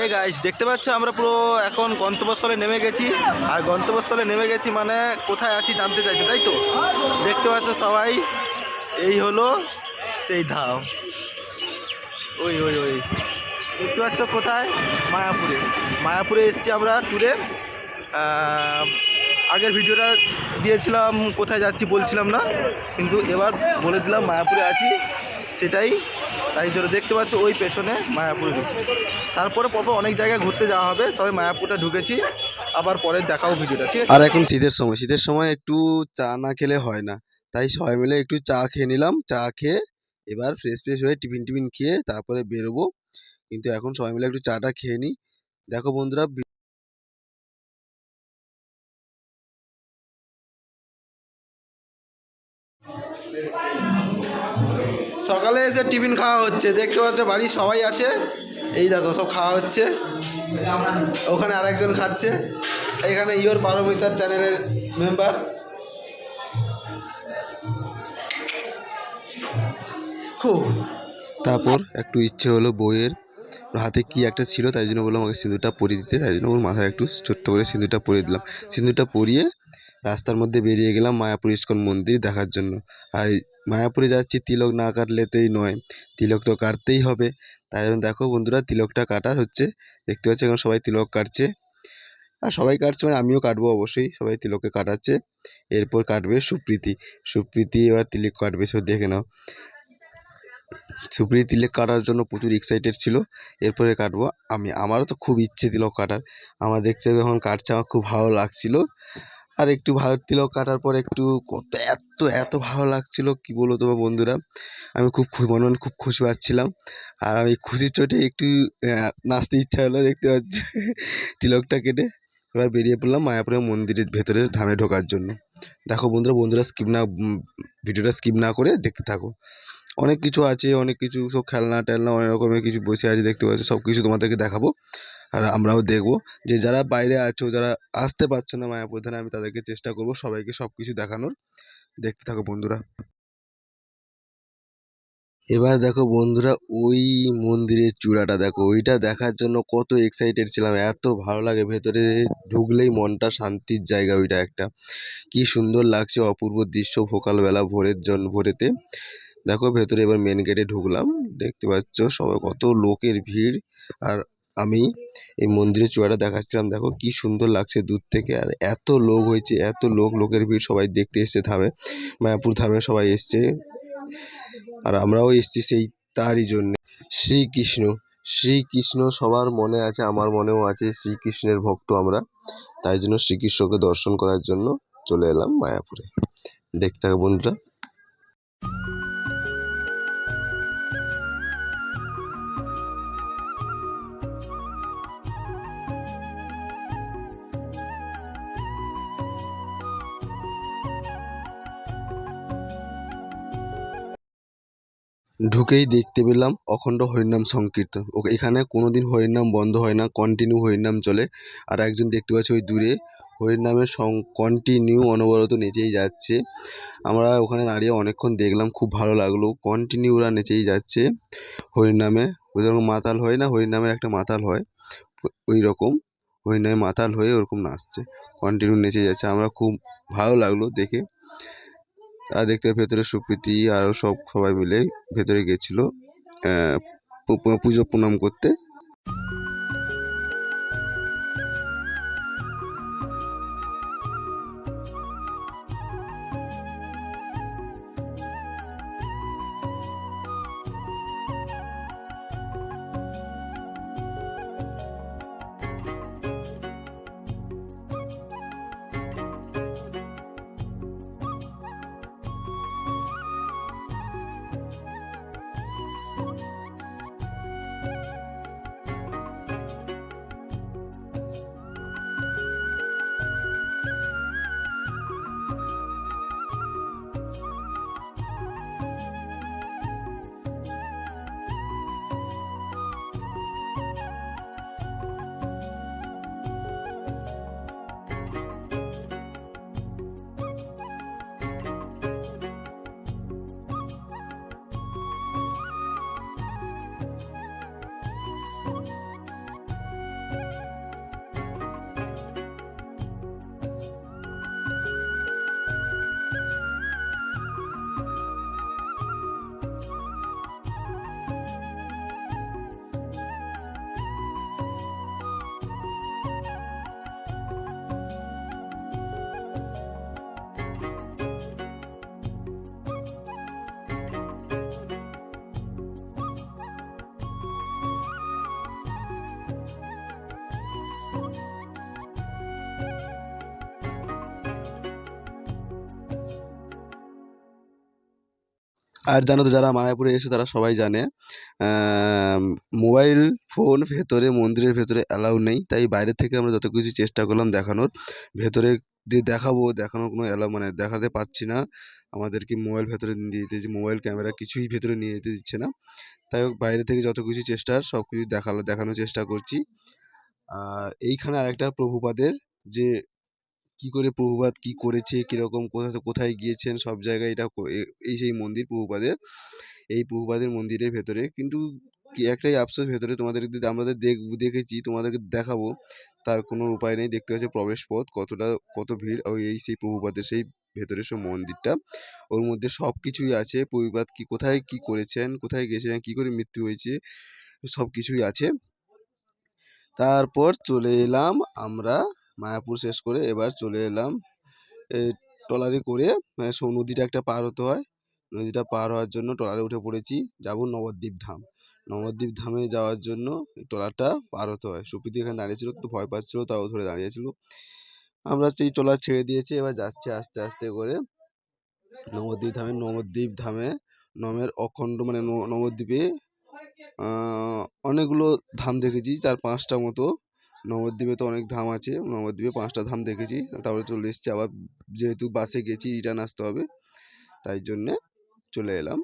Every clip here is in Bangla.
এ গাইস দেখতে পাচ্ছ? আমরা পুরো এখন গন্তব্যস্থলে নেমে গেছি। আর গন্তব্যস্থলে নেমে গেছি মানে কোথায় আছি জানতে চাইছো, তাই তো? দেখতে পাচ্ছ সবাই? এই হলো সেই ধাম। ওই ওই ওই। দেখতে পাচ্ছ কোথায়? মায়াপুরে। মায়াপুরে এসেছি আমরা ট্যুরে আগের ভিডিওটা দিয়েছিলাম, কোথায় যাচ্ছি বলছিলাম না। কিন্তু এবার বলে দিলাম মায়াপুরে আছি। সেটাই তাই জন্য দেখতে পাচ্ছ, ওই পেছনে মায়াপুরে ঢুকছি। তারপরে পরপর অনেক জায়গায় ঘুরতে যাওয়া হবে, সবাই মায়াপুরটা ঢুকেছি, আবার পরে দেখাও ভিডিওটা, ঠিক আর এখন শীতের সময় শীতের সময় একটু চা না খেলে হয় না, তাই সবাই মিলে একটু চা খেয়ে নিলাম, চা খেয়ে এবার ফ্রেশ ফ্রেশ হয়ে টিফিন টিফিন খেয়ে তারপরে বেরোবো। কিন্তু এখন সবাই মিলে একটু চাটা খেয়ে নিই। দেখো বন্ধুরা এসে টিফিন খাওয়া হচ্ছে। দেখতে পাচ্ছ বাড়ির সবাই আছে। এই দেখো, সব খাওয়া হচ্ছে। ওখানে আরেকজন খাচ্ছে। এখানে ইয়োর পারমিতার চ্যানেলের মেম্বার খুব। তারপর একটু ইচ্ছে হলো বইয়ের। হাতে কি একটা ছিল, তাই জন্য বললাম আমাকে সিঁদুরটা পরিয়ে দিতে। তাই জন্য ওর মাথায় একটু ছোট্ট করে সিঁদুরটা পরিয়ে দিলাম। সিঁদুরটা পরিয়ে রাস্তার মধ্যে বেরিয়ে গেলাম মায়াপুর ইস্কন মন্দির দেখার জন্য। আর মায়াপুরে যাচ্ছি, তিলক না কাটলে তোই নয়। তিলক তো কাটতেই হবে। তাই জন্য দেখো বন্ধুরা, তিলকটা কাটার হচ্ছে। দেখতে পাচ্ছি এখন সবাই তিলক কাটছে। আর সবাই কাটছে মানে আমিও কাটবো অবশ্যই, সবাই তিলকে কাটাচ্ছে। এরপর কাটবে সুপ্রীতি। সুপ্রীতি এবার তিলক কাটবে সব দেখে নাও। সুপ্রীতি তিলক কাটার জন্য প্রচুর এক্সাইটেড ছিল। এরপরে কাটবো আমি। আমারও তো খুব ইচ্ছে তিলক কাটার। আমার দেখতে যখন কাটছে, আমার খুব ভালো লাগছিল। আর একটু ভালো তিলক কাটার পর একটু কত এত এত ভালো লাগছিল, কি বলব তোমার বন্ধুরা? আমি খুব মনে মনে খুব খুশি পাচ্ছিলাম। আর আমি খুশির চোটে একটু নাচতে ইচ্ছা হলো, দেখতে পাচ্ছি। তিলকটা কেটে এবার বেরিয়ে পড়লাম মায়াপুরের মন্দিরের ভেতরে ধামে ঢোকার জন্য। দেখো বন্ধুরা বন্ধুরা স্কিপ না ভিডিওটা স্কিপ না করে দেখতে থাকো। অনেক কিছু আছে, অনেক কিছু সব খেলনা টেলনা, অনেক রকমের কিছু বসে আছে, দেখতে পাচ্ছ সব কিছু তোমাদেরকে দেখাবো আর আমরাও দেখব যে যারা বাইরে আছো, যারা আসতে পারছ না মায়াপুর ধামে আমি তাদেরকে চেষ্টা করব সবাইকে সব কিছু দেখানোর। দেখতে থাকো বন্ধুরা। এবার দেখো বন্ধুরা, ওই মন্দিরের চূড়াটা দেখো, ওইটা দেখার জন্য কত এক্সাইটেড ছিলাম, এত ভালো লাগে, ভেতরে ঢুকলেই মনটা শান্তির জায়গা ওইটা একটা। কি সুন্দর লাগছে অপূর্ব দৃশ্য সকালবেলা ভোরের জন্য ভোরেতে। দেখো ভেতরে এবার মেন গেটে ঢুকলাম। দেখতে পাচ্ছ সবাই কত লোকের ভিড়। আর আমি এই মন্দিরের চূড়াটা দেখাচ্ছিলাম। দেখো কি সুন্দর লাগছে দূর থেকে। আর এত লোক হয়েছে, এত লোক, লোকের ভিড় সবাই দেখতে এসছে ধামে। মায়াপুর ধামে সবাই এসছে। আর আমরাও এসছি সেই তারই জন্যে। শ্রীকৃষ্ণ শ্রীকৃষ্ণ সবার মনে আছে, আমার মনেও আছে শ্রীকৃষ্ণের ভক্ত আমরা। তাই জন্য শ্রীকৃষ্ণকে দর্শন করার জন্য চলে এলাম মায়াপুরে। দেখতে থাকো বন্ধুরা। ঢুকেই দেখতে পেলাম অখণ্ড হরিনাম সংকীর্তন। ও এখানে কোনোদিন হরিনাম বন্ধ হয় না কন্টিনিউ হরিনাম চলে। আর একজন দেখতে পাচ্ছি ওই দূরে, হরিনামের সং কন্টিনিউ অনবরত নেচেই যাচ্ছে। আমরা ওখানে দাঁড়িয়ে অনেকক্ষণ দেখলাম, খুব ভালো লাগল। কন্টিনিউ ওরা নেচেই যাচ্ছে হরিনামে। ওই যেরকম মাতাল হয় না, হরিনামের একটা মাতাল হয়। ওই রকম, হরিনামে মাতাল হয়ে ওরকম নাচছে। কন্টিনিউ নেচে যাচ্ছে। আমরা খুব ভালো লাগল দেখে। আর দেখতে ভেতরে সুপ্রীতি আরও সব সবাই মিলে ভেতরে গেছিল পুজো প্রণাম করতে। আর জানো তো যারা মায়াপুরে এসে, তারা সবাই জানে মোবাইল ফোন ভেতরে, মন্দিরের ভেতরে অ্যালাউ নেই। তাই বাইরে থেকে আমরা যত কিছু চেষ্টা করলাম দেখানোর, ভেতরে দিয়ে দেখাবো, দেখানোর কোনো অ্যালাউ মানে দেখাতে পাচ্ছি না। আমাদেরকে মোবাইল ভেতরে নিয়ে যেতে মোবাইল ক্যামেরা কিছুই ভেতরে নিয়ে যেতে দিচ্ছে না। তাই হোক, বাইরে থেকে যত কিছু চেষ্টার সব কিছু দেখাল, দেখানোর চেষ্টা করছি। আর এইখানে আরেকটা প্রভুপাদের যে কি করে প্রভুপাদ কি করেছে, কীরকম কোথা কোথায় গিয়েছেন, সব জায়গায় এটা এই সেই মন্দির প্রভুপাদের, এই প্রভুপাদের মন্দিরের ভেতরে। কিন্তু একটাই আফসোস ভেতরে তোমাদের আমাদের দেখ, দেখেছি, তোমাদেরকে দেখাবো, তার কোনো উপায় নেই। দেখতে পাচ্ছ প্রবেশ পথ কতটা, কত ভিড়, ওই, এই সেই প্রভুপাদের সেই ভেতরে সব মন্দিরটা। ওর মধ্যে সব কিছুই আছে। প্রভুপাদ কি কোথায় কি করেছেন, কোথায় গেছিলেন কি করে মৃত্যু হয়েছে, সব কিছুই আছে। তারপর চলে এলাম আমরা মায়াপুর শেষ করে এবার চলে এলাম। ট্রলারে করে সো নদীটা একটা পার হতে হয়। নদীটা পার হওয়ার জন্য ট্রলারে উঠে পড়েছি। যাব নবদ্বীপ ধাম। নবদ্বীপ ধামে যাওয়ার জন্য ট্রলারটা পার হতে হয়। সুপ্রীতি এখানে দাঁড়িয়েছিল তো ভয় পাচ্ছিল, তাও ধরে দাঁড়িয়েছিল আমরা সেই ট্রলার ছেড়ে দিয়েছি, এবার যাচ্ছে আস্তে আস্তে করে নবদ্বীপ ধামে। নবদ্বীপ ধামে নমের অখণ্ড মানে নবদ্বীপে অনেকগুলো ধাম দেখেছি, চার পাঁচটা মতো। নবদ্বীপে তো অনেক ধাম আছে, নবদ্বীপে পাঁচটা ধাম দেখেছি, তারপরে চলে এসেছি, আবার যেহেতু বাসে গেছি রিটার্ন আসতে হবে, তাই জন্যে চলে এলাম,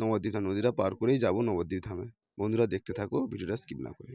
নবদ্বীপ ধাম, নদীটা পার করেই যাব নবদ্বীপ ধামে, বন্ধুরা দেখতে থাকো, ভিডিওটা স্কিপ না করে।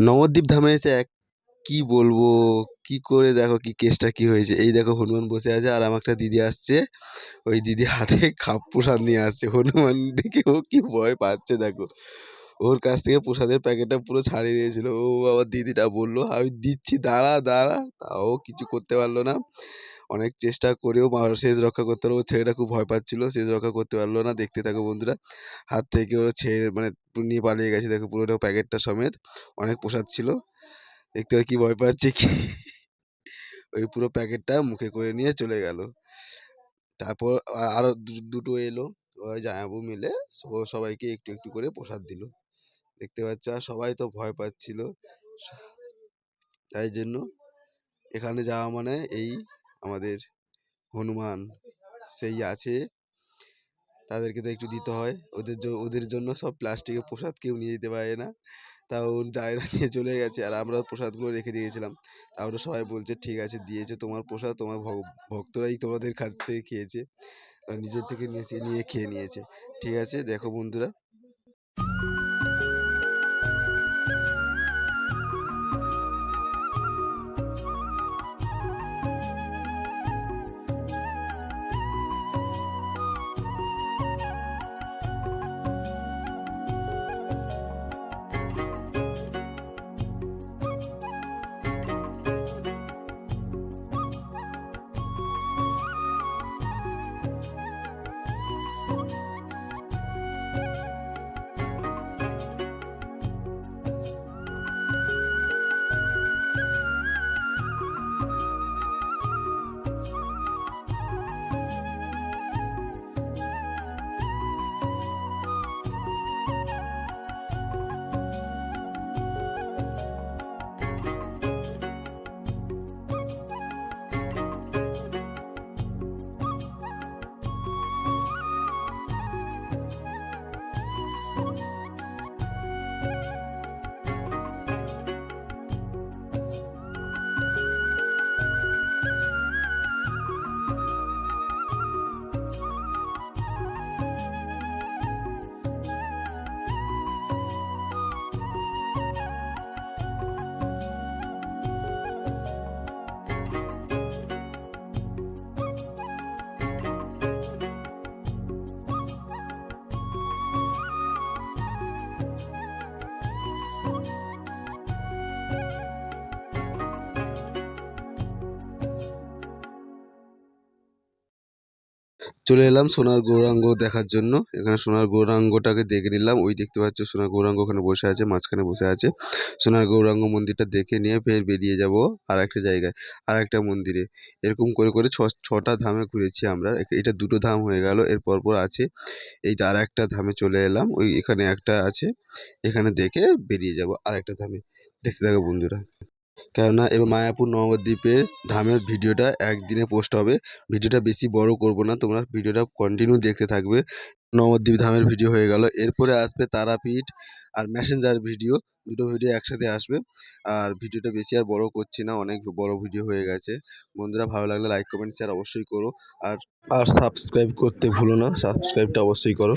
নবদ্বীপ ধামে এসে এক, কি বলব? কি করে দেখো কি কেসটা কি হয়েছে? এই দেখো হনুমান বসে আছে আর আমার একটা দিদি আসছে। ওই দিদি হাতে খাপ প্রসাদ নিয়ে আসছে। হনুমান দেখে ও কি ভয় পাচ্ছে দেখো। ওর কাছ থেকে প্রসাদের প্যাকেটটা পুরো ছাড়িয়ে নিয়েছিল। ও আমার দিদিটা বলল, আমি দিচ্ছি, দাঁড়া দাঁড়া। তাও কিছু করতে পারল না। অনেক চেষ্টা করেও শেষ রক্ষা করতে পারল ওর ছেলেটা খুব ভয় পাচ্ছিল শেষ রক্ষা করতে পারল না। দেখতে থাকো বন্ধুরা, হাত থেকে ওর ছেড়ে মানে নিয়ে পালিয়ে গেছে। দেখো পুরোটা প্যাকেটটা সমেত অনেক প্রসাদ ছিল। দেখতে কি ভয় পাচ্ছে কি? ওই পুরো প্যাকেটটা মুখে করে নিয়ে চলে গেল। তারপর আ- আরও দু- দুটো এলো। জামাইবাবু মিলে সবাইকে একটু একটু করে প্রসাদ দিল। দেখতে পাচ্ছ, আর সবাই তো ভয় পাচ্ছিল। তাই জন্য এখানে যাওয়া মানে এই আমাদের হনুমান সেই আছে। তাদেরকে তো একটু দিতে হয়। ওদের ওদের জন্য সব প্লাস্টিকের প্রসাদ কেউ নিয়ে যেতে পারে না। তাও যায় না নিয়ে চলে গেছে আর আমরা প্রসাদগুলো রেখে দিয়েছিলাম। তারপরে সবাই বলছে, ঠিক আছে, দিয়েছে তোমার প্রসাদ, তোমার ভক্তরাই তোমাদের কাছ থেকে খেয়েছে। নিজের থেকে নিয়ে খেয়ে নিয়েছে। ঠিক আছে, দেখো বন্ধুরা। চলে এলাম সোনার গৌরাঙ্গ দেখার জন্য। এখানে সোনার গৌরাঙ্গটাকে দেখে নিলাম। ওই দেখতে পাচ্ছ সোনার গৌরাঙ্গ ওখানে বসে আছে, মাঝখানে বসে আছে। সোনার গৌরাঙ্গ মন্দিরটা দেখে নিয়ে ফের বেরিয়ে যাব আর একটা জায়গায় আর একটা মন্দিরে। এরকম করে করে ছ, ছটা ধামে ঘুরেছি আমরা। এটা দুটো ধাম হয়ে গেল এর পরপর আছে এইটা আর একটা ধামে চলে এলাম। ওই এখানে একটা আছে, এখানে দেখে বেরিয়ে যাব আর একটা ধামে। দেখতে থাকো বন্ধুরা। কেননা এবার মায়াপুর নবদ্বীপের ধামের ভিডিওটা একদিনে পোস্ট হবে। ভিডিওটা বেশি বড় করব না, তোমরা ভিডিওটা কন্টিনিউ দেখতে থাকবে। নবদ্বীপ ধামের ভিডিও হয়ে গেল। এরপরে আসবে তারাপীঠ আর ম্যাসেঞ্জার ভিডিও। দুটো ভিডিও একসাথে আসবে। আর ভিডিওটা বেশি আর বড় করছি না, অনেক বড় ভিডিও হয়ে গেছে। বন্ধুরা, ভালো লাগলে লাইক কমেন্ট শেয়ার অবশ্যই করো। আর আর সাবস্ক্রাইব করতে ভুলো না সাবস্ক্রাইবটা অবশ্যই করো।